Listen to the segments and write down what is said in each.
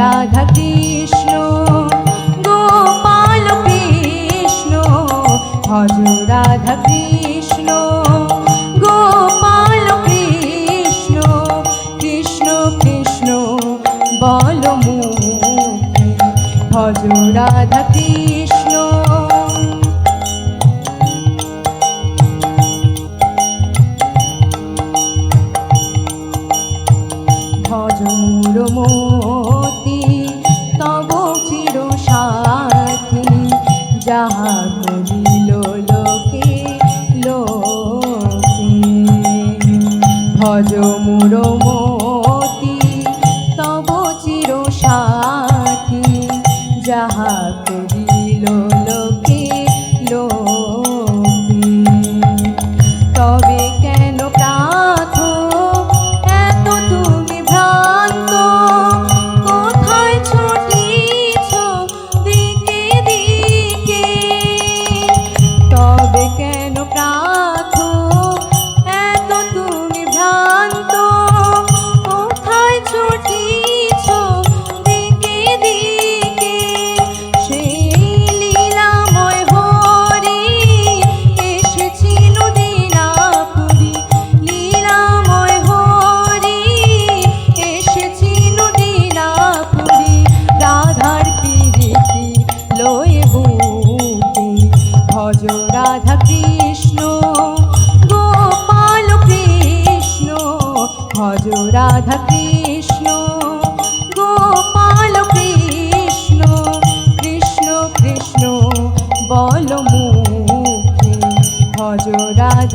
রাধা কৃষ্ণ গোপাল কৃষ্ণ, ভজ রাধা কৃষ্ণ গোপাল কৃষ্ণ কৃষ্ণ কৃষ্ণ, বল ভজ রাধা কৃষ্ণ ভজমুর মতি যাহা করিল লোকে লোকে। ভজমুর মতি তব চির সাথী যাহা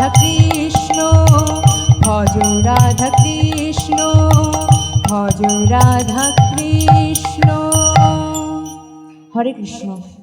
রাধা কৃষ্ণ ভজ রাধা কৃষ্ণ ভজ রাধা কৃষ্ণ। হরে কৃষ্ণ।